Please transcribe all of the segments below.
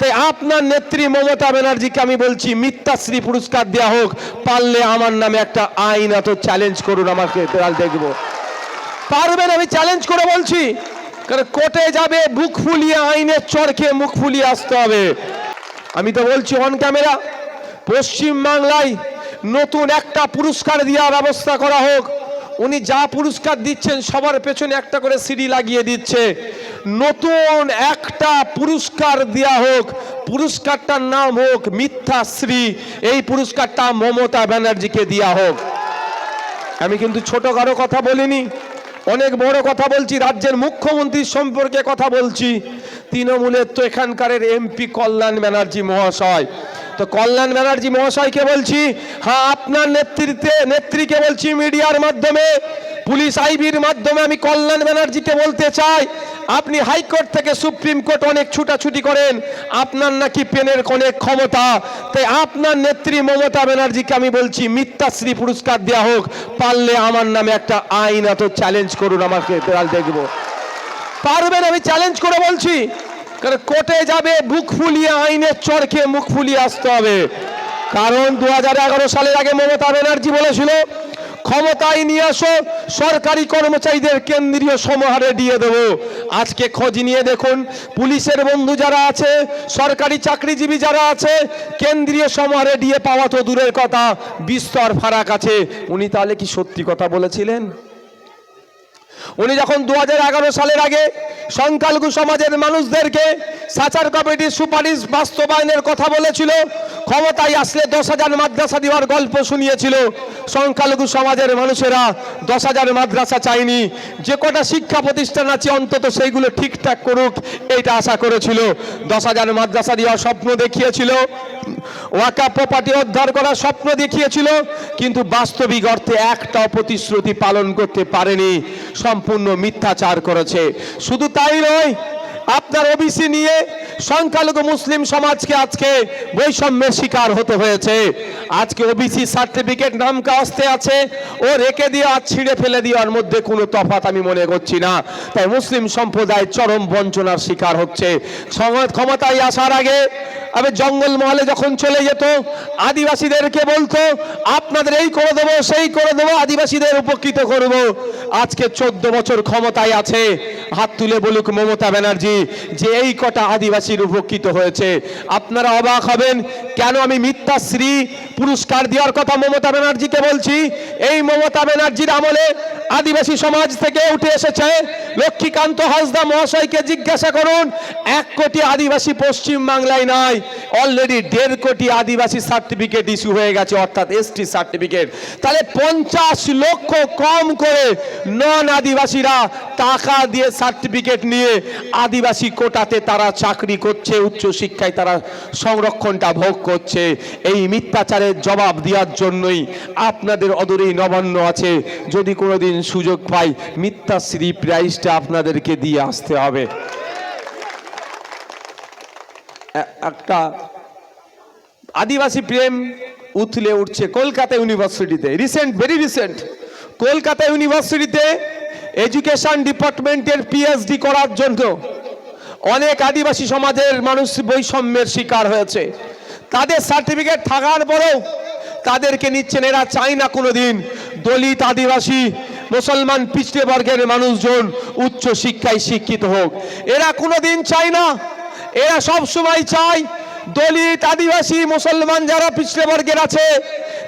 তাই আপনার নেত্রী মমতা ব্যানার্জিকে আমি বলছি, মিথ্যাশ্রী পুরস্কার দেওয়া হোক, পারলে আমার নামে একটা আইন এত চ্যালেঞ্জ করুন আমাকে দেখব। পারবেন আমি চ্যালেঞ্জ করে বলছি, কারণ কোর্টে যাবে, বুক ফুলিয়ে আইনের চরকে মুখ ফুলিয়ে আসতে হবে। আমি তো বলছি অন ক্যামেরা পশ্চিম বাংলায় নতুন একটা পুরস্কার দেওয়ার ব্যবস্থা করা হোক। উনি যা পুরস্কার দিচ্ছেন, সবার পেছনে একটা করে সিঁড়ি লাগিয়ে দিচ্ছে। নতুন একটা পুরস্কার দেওয়া হোক, পুরস্কারটার নাম হোক মিথ্যাশ্রী এই পুরস্কারটা মমতা ব্যানার্জিকে দেওয়া হোক। আমি কিন্তু ছোট কারও কথা বলিনি, অনেক বড় কথা বলছি, রাজ্যের মুখ্যমন্ত্রীর সম্পর্কে কথা বলছি। তৃণমূলের তো এখানকার এমপি কল্যাণ ব্যানার্জি মহাশয়। তো কল্যাণ ব্যানার্জি মহাশয়কে বলছি হ্যাঁ আপনার নেতৃত্বে, নেত্রীকে বলছি মিডিয়ার মাধ্যমে পুলিশ আইবির মাধ্যমে আমি কল্যাণ ব্যানার্জিকে বলতে চাই, আপনি হাইকোর্ট থেকে সুপ্রিম কোর্ট অনেক ছুটাছুটি করেন, আপনার নাকি পেনের অনেক ক্ষমতা। তাই আপনার নেত্রী মমতা ব্যানার্জিকে আমি বলছি, মিথ্যাশ্রী পুরস্কার দেওয়া হোক, পারলে আমার নামে একটা আইন এত চ্যালেঞ্জ করুন আমাকে তাহলে দেখব। পারবেন আমি চ্যালেঞ্জ করে বলছি, কারণ কোর্টে যাবে, বুক ফুলিয়ে আইনের চরকে মুখ ফুলিয়ে আসতে হবে। কারণ দু হাজার এগারো সালের আগে মমতা ব্যানার্জি বলেছিল ক্ষমতায় নিয়ে আসো, সরকারি কর্মচারীদের কেন্দ্রীয় সমাহারে দিয়ে দেব। আজকে খোঁজ নিয়ে দেখুন, পুলিশের বন্ধু যারা আছে, সরকারি চাকরিজীবী যারা আছে, কেন্দ্রীয় সমাহারে দিয়ে পাওয়া তো দূরের কথা, বিস্তর ফারাক আছে। উনি তাহলে কি সত্যি কথা বলেছিলেন? উনি যখন দু হাজার এগারো সালের আগে সংখ্যালঘু সমাজের মানুষদেরকে সাচার কমিটির সুপারিশ বাস্তবায়নের কথা বলেছিল ক্ষমতায় আসলে দশ হাজার মাদ্রাসা দেওয়ার গল্প শুনিয়েছিল সংখ্যালঘু সমাজের মানুষেরা। দশ হাজার মাদ্রাসা চায়নি যে কটা শিক্ষা প্রতিষ্ঠান আছে, অন্তত সেইগুলো ঠিকঠাক করুক, এইটা আশা করেছিল। দশ হাজার মাদ্রাসা দেওয়ার স্বপ্ন দেখিয়েছিল। ওয়াকা প্রপার্টি উদ্ধার করার স্বপ্ন দেখিয়েছিল। কিন্তু বাস্তবিক অর্থে একটাও প্রতিশ্রুতি পালন করতে পারেনি। সম্পূর্ণ মিথ্যাচার করেছে। শুধু তাই নয় আপনার ওবিসি নিয়ে সংখ্যালঘু মুসলিম সমাজকে আজকে বৈষম্যের শিকার হতে হয়েছে। আজকে ওবিসি সার্টিফিকেট নাম কাস্তে আছে। ও রেখে দিয়ে আর ছিঁড়ে ফেলে দেওয়ার মধ্যে কোনো তফাত আমি মনে করছি না। তাই মুসলিম সম্প্রদায় চরম বঞ্চনার শিকার হচ্ছে। ক্ষমতায় আসার আগে আমি জঙ্গল মহলে যখন চলে যেত, আদিবাসীদেরকে বলতো, আপনাদের এই করে দেবো, সেই করে দেবো, আদিবাসীদের উপকৃত করব। আজকে চোদ্দ বছর ক্ষমতায় আছে। হাত তুলে বলুক মমতা ব্যানার্জি, যে এই কটা আদিবাসীর উপকৃত হয়েছে। আপনারা অবাক হবেন, কেন আমি মিথ্যাশ্রী পুরস্কার দেওয়ার কথা মমতা ব্যানার্জিকে বলছি? এই মমতা ব্যানার্জির আমলে আদিবাসী সমাজ থেকে উঠে এসেছে। লক্ষ্মীকান্ত হাসদা মহাশয়কে জিজ্ঞাসা করুন, এক কোটি আদিবাসী পশ্চিম বাংলায় নাই অলরেডি দেড় কোটি আদিবাসী সার্টিফিকেট ইস্যু হয়ে গেছে, অর্থাৎ এসটি সার্টিফিকেট তাহলে পঞ্চাশ লক্ষ কম করে নন আদিবাসীরা টাকা দিয়ে সার্টিফিকেট নিয়ে আদিবাসী কোটাতে তারা চাকরি করছে, উচ্চ শিক্ষায় তারা সংরক্ষণটা ভোগ করছে। এই মিথ্যাচারের জবাব দেওয়ার জন্যই আপনাদের অদূরেই নবান্ন আছে। যদি কোনোদিন সুযোগ পাই মিথ্যাশ্রী প্রাইজটা আপনাদেরকে দিয়ে আসতে হবে। একটা আদিবাসী প্রেম উথলে উঠছে কলকাতা ইউনিভার্সিটিতে রিসেন্ট ভেরি রিসেন্ট কলকাতা ইউনিভার্সিটিতে এডুকেশন ডিপার্টমেন্টের পিএইচডি করার জন্য অনেক আদিবাসী সমাজের মানুষ বৈষম্যের শিকার হয়েছে। তাদের সার্টিফিকেট থাকার পরেও তাদেরকে নিচ্ছেন, এরা চায় না কোনোদিন দলিত আদিবাসী মুসলমান পিছড়ে বর্গের মানুষজন উচ্চ শিক্ষায় শিক্ষিত হোক। এরা কোনোদিন চায় না। এরা সব সময় চায় দলিত, আদিবাসী, মুসলমান যারা পিছড়ে বর্গের আছে,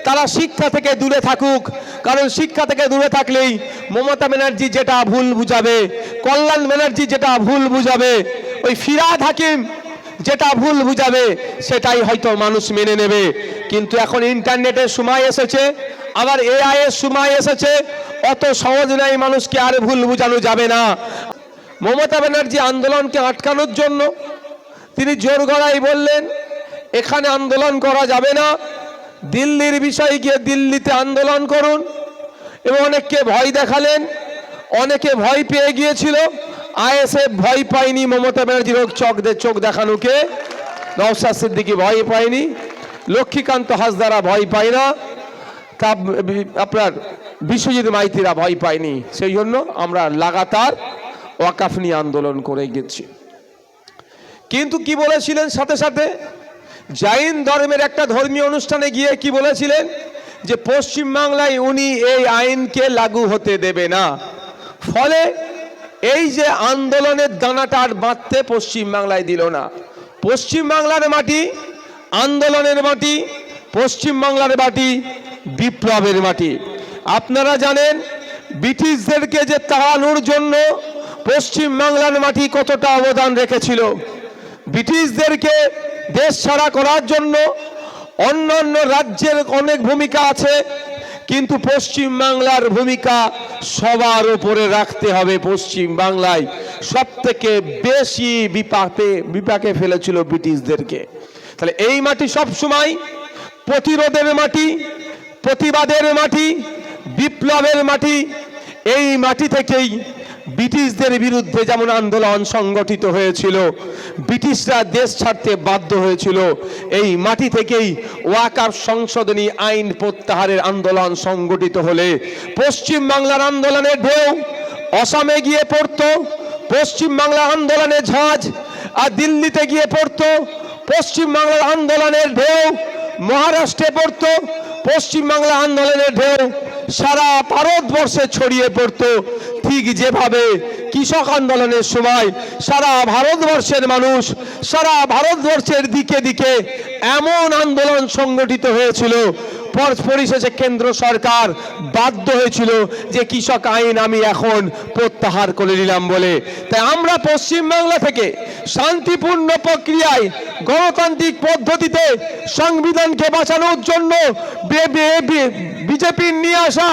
তারা শিক্ষা থেকে দূরে থাকুক। কারণ শিক্ষা থেকে দূরে থাকলেই মমতা ব্যানার্জি যেটা ভুল বুঝাবে, কল্যাণ ব্যানার্জি যেটা ভুল বুঝাবে, ওই ফিরাদ হাকিম যেটা ভুল বুঝাবে, সেটাই হয়তো মানুষ মেনে নেবে। কিন্তু এখন ইন্টারনেটের সময় এসেছে আবার এআই এর সময় এসেছে। অত সহজ নয় মানুষকে আর ভুল বুঝানো যাবে না। মমতা ব্যানার্জি আন্দোলনকে আটকানোর জন্য তিনি জোর গলায় বললেন, এখানে আন্দোলন করা যাবে না। দিল্লির বিষয়ে গিয়ে দিল্লিতে আন্দোলন করুন। এবং অনেককে ভয় দেখালেন। অনেকে ভয় পেয়ে গিয়েছিল। আইএসএফ ভয় পায়নি, মমতা ব্যানার্জির চোখ চোখ দেখানোকে। নওসাদ সিদ্দিকি ভয় পায়নি। লক্ষ্মীকান্ত হাসদারা ভয় পায় না। তা আপনার বিশ্বজিৎ মাইতিরা ভয় পায়নি। সেই জন্য আমরা লাগাতার ওয়াকাফ নিয়ে আন্দোলন করে গেছি। কিন্তু কি বলেছিলেন সাথে সাথে? জাইন ধর্মের একটা ধর্মীয় অনুষ্ঠানে গিয়ে কি বলেছিলেন? যে পশ্চিমবাংলায় উনি এই আইনকে লাগু হতে দেবে না। ফলে এই যে আন্দোলনের দানাটা আর বাঁধতে পশ্চিমবাংলায় দিল না। পশ্চিমবাংলার মাটি আন্দোলনের মাটি পশ্চিমবাংলার মাটি বিপ্লবের মাটি। আপনারা জানেন, ব্রিটিশদেরকে যে তাড়ানোর জন্য পশ্চিমবাংলার মাটি কতটা অবদান রেখেছিল। ব্রিটিশদেরকে দেশ ছাড়া করার জন্য অন্যান্য রাজ্যের অনেক ভূমিকা আছে, কিন্তু পশ্চিম বাংলার ভূমিকা সবার উপরে রাখতে হবে পশ্চিম বাংলায়। সব থেকে বেশি বিপাকে বিপাকে ফেলেছিল ব্রিটিশদেরকে। তাহলে এই মাটি সব সময় প্রতিরোধের মাটি প্রতিবাদের মাটি, বিপ্লবের মাটি, এই মাটি থেকেই ব্রিটিশদের বিরুদ্ধে যেমন আন্দোলন সংগঠিত হয়েছিল, ব্রিটিশরা দেশ ছাড়তে বাধ্য হয়েছিল, এই মাটি থেকেই ওয়াকার সংশোধনী আইন প্রত্যাহারের আন্দোলন সংগঠিত হলে পশ্চিম বাংলার আন্দোলনের ঢেউ, অসমে গিয়ে পড়তো, পশ্চিম বাংলার আন্দোলনের ঝাঁজ, আর দিল্লিতে গিয়ে পড়তো, পশ্চিম বাংলার আন্দোলনের ঢেউ, মহারাষ্ট্রে পড়তো পশ্চিম বাংলা আন্দোলনের ঢেউ সারা ভারতবর্ষে ছড়িয়ে পড়তো। ঠিক যেভাবে কৃষক আন্দোলনের সময় সারা ভারতবর্ষের মানুষ, সারা ভারতবর্ষের দিকে দিকে এমন আন্দোলন সংগঠিত হয়েছিল, পর- পরিশেষে কেন্দ্র সরকার বাধ্য হয়েছিল যে কৃষক আইন আমি এখন প্রত্যাহার করে নিলাম বলে। তাই আমরা পশ্চিমবাংলা থেকে শান্তিপূর্ণ প্রক্রিয়ায় গণতান্ত্রিক পদ্ধতিতে সংবিধানকে বাঁচানোর জন্য বিজেপির নিয়ে আসা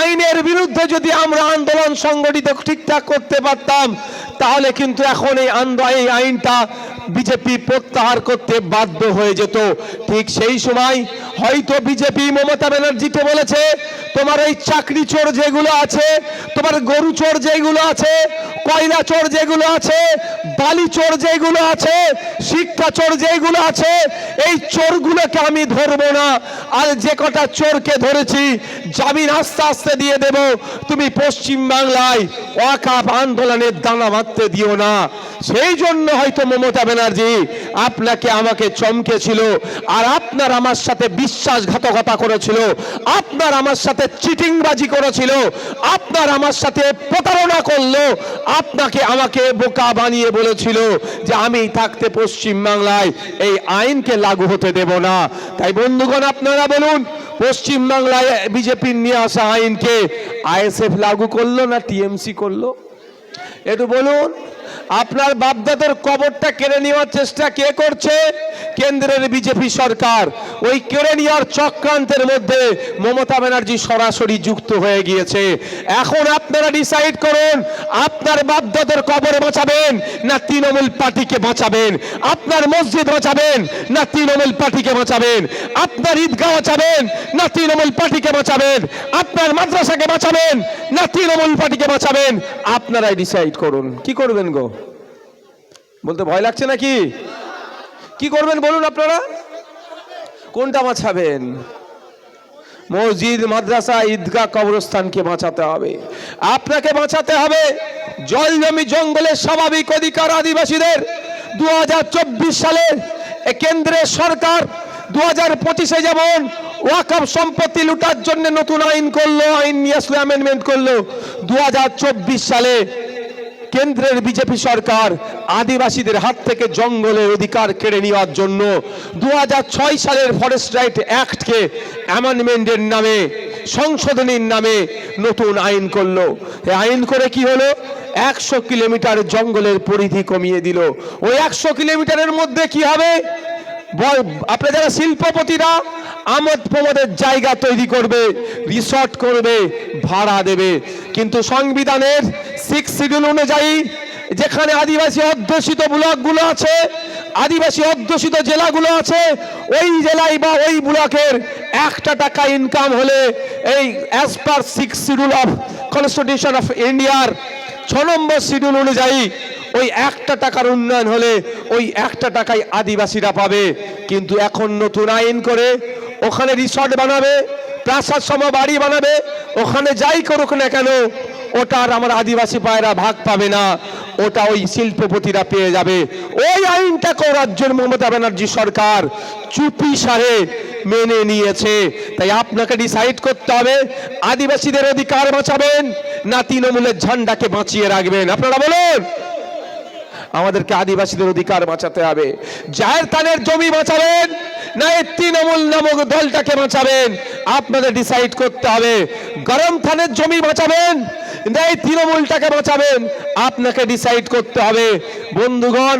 আইনের বিরুদ্ধে যদি আমরা আন্দোলন সংগঠিত ঠিকঠাক করতে পারতাম, তাহলে কিন্তু এখন এই এই আইনটা বিজেপি প্রত্যাহার করতে বাধ্য হয়ে যেত। ঠিক সেই সময় হয়তো বিজেপি মমতা ব্যানার্জিকে বলেছে, তোমার এই চাকরি চোর যেগুলো আছে, তোমার গরু চোর যেগুলো আছে, কয়লা চোর যেগুলো আছে, বালি চোর যেগুলো আছে, শিক্ষা চোর যেগুলো আছে, এই চোরগুলোকে আমি ধরবো না। আর যে কটা চোরকে ধরেছি, জামিন আস্তে আস্তে দিয়ে দেব। তুমি পশ্চিম বাংলায় ওয়াকাপ আন্দোলনের দানা মারতে দিও না। সেই জন্য হয়তো মমতা ব্যানার্জি আপনাকে আমাকে চমকেছিল আর আপনার আমার সাথে বিশ্বাসঘাতকতা করেছিল, আপনার আমার সাথে চিটিংবাজি করেছিল, আপনার আমার সাথে প্রতারণা করল, আপনাকে আমাকে বোকা বানিয়ে বলেছিল যে আমি থাকতে পশ্চিম বাংলায় এই আইনকে লাগু হতে দেব না। তাই বন্ধুগণ, আপনারা বলুন পশ্চিম বাংলায় বিজেপির নিয়ে আসা আইনকে আইএসএফ লাগু করল না টিএমসি করল? একটু বলুন আপনার বাপদাদার কবরটা কেড়ে নেওয়ার চেষ্টা কে করছে? কেন্দ্রের বিজেপি সরকার। ওই কেড়ে নেওয়ার চক্রান্তের মধ্যে মমতা ব্যানার্জি সরাসরি যুক্ত হয়ে গিয়েছে। এখন আপনারা ডিসাইড করুন, আপনার বাপদাদের কবর বাঁচাবেন না তৃণমূল পার্টিকে বাঁচাবেন? আপনার মসজিদ বাঁচাবেন না তৃণমূল পার্টিকে বাঁচাবেন? আপনার ঈদগাহ বাঁচাবেন না তৃণমূল পার্টিকে বাঁচাবেন? আপনার মাদ্রাসাকে বাঁচাবেন না তৃণমূল পার্টিকে বাঁচাবেন? আপনারাই ডিসাইড করুন। কি করবেন গো? বলতে ভয় লাগছে নাকি? কি করবেন বলুন আপনারা? কোনটা বাঁচাবেন মসজিদ, মাদ্রাসা, ঈদগাহ, কবরস্থানকে বাঁচাতে হবে। আপনাকে বাঁচাতে হবে জল জমি জঙ্গলের স্বাভাবিক অধিকার আদিবাসীদের। দু সালে এ কেন্দ্রের সরকার দু হাজার পঁচিশে যেমন ওয়াকফ সম্পত্তি লুটার জন্য নতুন আইন করল, আইন নিয়ে আসলো অ্যামেন্ডমেন্ট করল দু হাজার চব্বিশ সালে কেন্দ্রের বিজেপি সরকার আদিবাসীদের হাত থেকে জঙ্গলের অধিকার কেড়ে নেওয়ার জন্য দু হাজার ছয় সালের ফরেস্ট রাইট অ্যাক্টকে অ্যামেন্ডমেন্টের নামে, সংশোধনীর নামে নতুন আইন করল। আইন করে কি হলো? একশো কিলোমিটার জঙ্গলের পরিধি কমিয়ে দিল। ওই একশো কিলোমিটারের মধ্যে কি হবে? আপনার যারা শিল্পপতিরা, আমোদ প্রমোদের জায়গা তৈরি করবে, রিসর্ট করবে, ভাড়া দেবে। কিন্তু সংবিধানের সিক্স শিডিউল অনুযায়ী, যেখানে আদিবাসী অধ্যুষিত ব্লকগুলো আছে, আদিবাসী অধ্যুষিত জেলাগুলো আছে, ওই জেলায় বা ওই ব্লকের একটা টাকা ইনকাম হলে এই as per six schedule of constitution of ইন্ডিয়ার ছ নম্বর শিডিউল অনুযায়ী, ওই একটা টাকার উন্নয়ন হলে ওই একটা টাকাই আদিবাসীরা পাবে। কিন্তু এখন নতুন আইন করে ওখানে রিসর্ট বানাবে, প্রাসাদ সম বাড়ি বানাবে, ওখানে যাই করুক না কেন ওটা আর আমার আদিবাসী পায়রা ভাগ পাবে না। ওটা ওই শিল্পপতিরা পেয়ে যাবে। ওই আইনটাকেও রাজ্যের মমতা ব্যানার্জি সরকার চুপি সারে মেনে নিয়েছে। তাই আপনাকে ডিসাইড করতে হবে, আদিবাসীদের অধিকার বাঁচাবেন না তৃণমূলের ঝান্ডাকে বাঁচিয়ে রাখবেন। আপনারা বলুন, আমাদেরকে আদিবাসীদের অধিকার বাঁচাতে হবে। জাহের তানের জমি বাঁচাবেন না এই তৃণমূল নামক দলটাকে বাঁচাবেন। আপনাদের ডিসাইড করতে হবে, গরম থানের জমি বাঁচাবেন না এই তৃণমূলটাকে বাঁচাবেন। আপনাকে ডিসাইড করতে হবে। বন্ধুগণ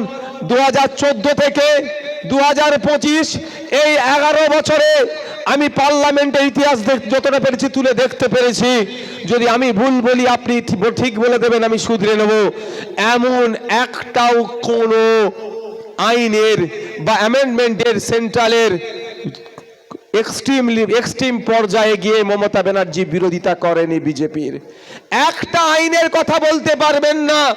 দু হাজার চোদ্দ থেকে দু হাজার পঁচিশ, এই এগারো বছরে আমি পার্লামেন্টের ইতিহাস যতটা পেরেছি তুলে দেখতে পেরেছি। যদি আমি ভুল বলি, আপনি ঠিক বলে দেবেন, আমি শুধরে নেব। এমন একটাও কোনো আইনের বা অ্যামেন্ডমেন্টের সেন্ট্রালের এক্সট্রিম এক্সট্রিম পর্যায়ে গিয়ে মমতা ব্যানার্জি বিরোধিতা করেনি বিজেপির। একটা আইনের কথা বলতে পারবেন না।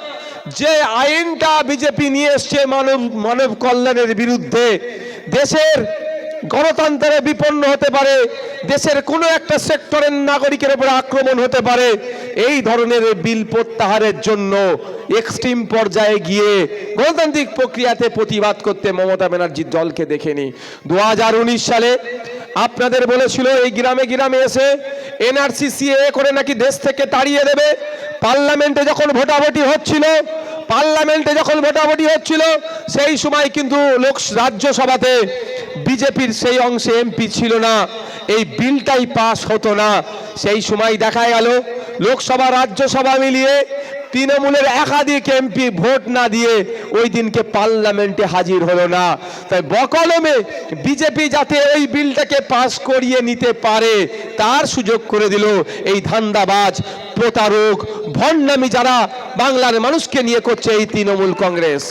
যে আইনটা বিজেপি নিয়ে এসছে মানব মানব কল্যাণের বিরুদ্ধে, দেশের গণতন্ত্রে বিপন্ন হতে পারে, দেশের কোনো একটা সেক্টরের নাগরিকের উপর আক্রমণ হতে পারে, এই ধরনের বিল প্রত্যাহারের জন্য এক্সট্রিম পর্যায়ে গিয়ে গণতান্ত্রিক প্রক্রিয়াতে প্রতিবাদ করতে মমতা ব্যানার্জির দলকে দেখেনি। দু হাজার উনিশ সালে আপনাদের বলেছিল, এই গ্রামে গ্রামে এসে এনআরসি, সিএ করে নাকি দেশ থেকে তাড়িয়ে দেবে। পার্লামেন্টে যখন ভোটাভুটি হচ্ছিল, পার্লামেন্টে যখন ভোটাভুটি হচ্ছিল, সেই সময় কিন্তু লোক, রাজ্যসভাতে বিজেপির সেই অংশে এমপি ছিল না। এই বিলটাই পাস হতো না। সেই সময় দেখা গেল, লোকসভা, রাজ্যসভা মিলিয়ে তৃণমূলের একাধিক এমপি ভোট না দিয়ে ওই দিনকে পার্লামেন্টে হাজির হলো না। তাই বকলমে বিজেপি যাতে ওই বিলটাকে পাশ করিয়ে নিতে পারে, তার সুযোগ করে দিল এই ধান্দাবাজ, প্রতারক, ভণ্ডামি যারা বাংলার মানুষকে নিয়ে করছে এই তৃণমূল কংগ্রেস।